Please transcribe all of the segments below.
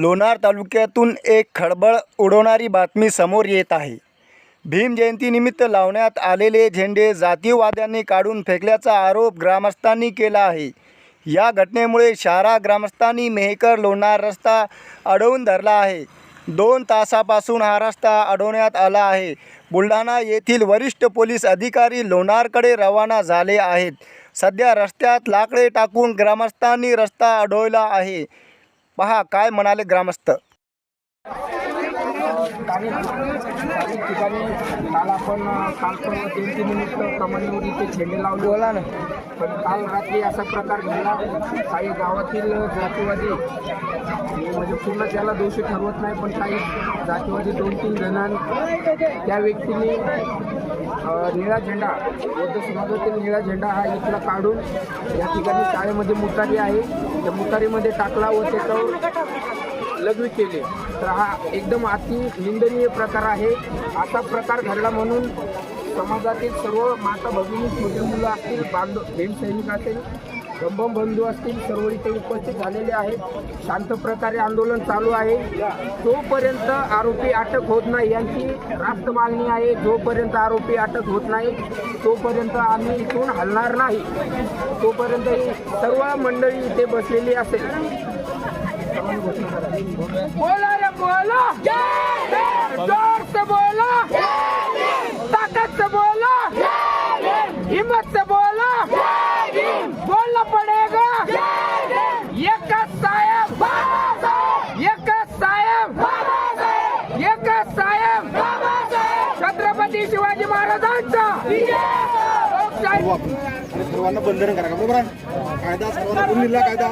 लोणार तालुक्यातून एक खळबळ उडवणारी बातमी समोर येत आहे. भीम जयंतीनिमित्त लावण्यात आलेले झेंडे जातीयवाद्यांनी काढून फेकल्याचा आरोप ग्रामस्थांनी केला आहे. या घटनेमुळे शारा ग्रामस्थांनी मेहकर लोणार रस्ता अडवून धरला आहे. दोन तासापासून हा रस्ता अडवण्यात आला आहे. बुलढाणा येथील वरिष्ठ पोलीस अधिकारी लोणारकडे रवाना झाले आहेत. सध्या रस्त्यात लाकडे टाकून ग्रामस्थांनी रस्ता अडवला आहे. पहा काय म्हणाले ग्रामस्थ? काही काही ठिकाणी काल आपण काल पण जयंतीनिमित्त कमानीवर इथे झेंडे लावले होला ना. पण काल रात्री असा प्रकार घडला काही गावातील जातीवादी म्हणजे पूर्ण त्याला दोषी ठरवत नाही पण काही जातीवादी दोन तीन जणांनी त्या व्यक्तीने निळा झेंडा बौद्ध समाजातील निळा झेंडा हा इथला काढून या ठिकाणी शाळेमध्ये मुतारी आहे. त्या मुतारीमध्ये टाकला व त्याच्यावर लघवी केले. तर हा एकदम अति निंदनीय प्रकार आहे. असा प्रकार घडला म्हणून समाजातील सर्व माता भगिनी छोटे मुलं असतील बांधव भीम सैनिक असेल गंभम बंधू असतील सर्व इथे उपस्थित झालेले आहेत. शांत प्रकारे आंदोलन चालू आहे. तोपर्यंत आरोपी अटक होत नाही यांची रास्त मागणी आहे जोपर्यंत आरोपी अटक होत नाही तोपर्यंत आम्ही इथून हलणार नाही. तोपर्यंत ही सर्व मंडळी इथे बसलेली असेल. बोला रे बोला. जोर से बोला. ताकत से बोला. हिम्मत से बोला बोलना पड़ेगा एकच साहेब. एकच साहेब. एकच साहेब. छत्रपती शिवाजी महाराजांचा. लोकशाही आणि सर्वांना बंधन करा. का बरोबर आहे? कायदा सर्वांना कोण लिहिला कायदा.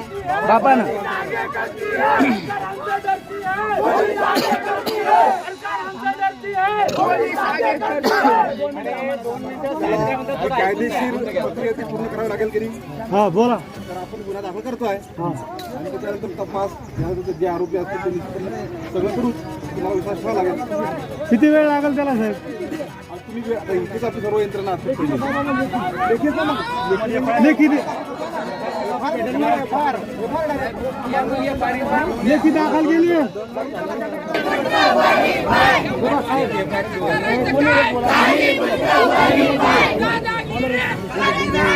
ही कायदेशीर प्रक्रिया ती पूर्ण करावी लागेल की नाही? हा बोला. तर आपण गुन्हा दाखल करतोय. आणि त्याच्यानंतर तपास जे आरोपी असतील ते सगळं करू तुम्हाला विश्वास ठेवावा लागेल. किती वेळ लागेल त्याला साहेब? तुम्ही जे- आता इथेच आपली सर्व यंत्रणा असते लेखी लेखी दाखल केली दादागिरी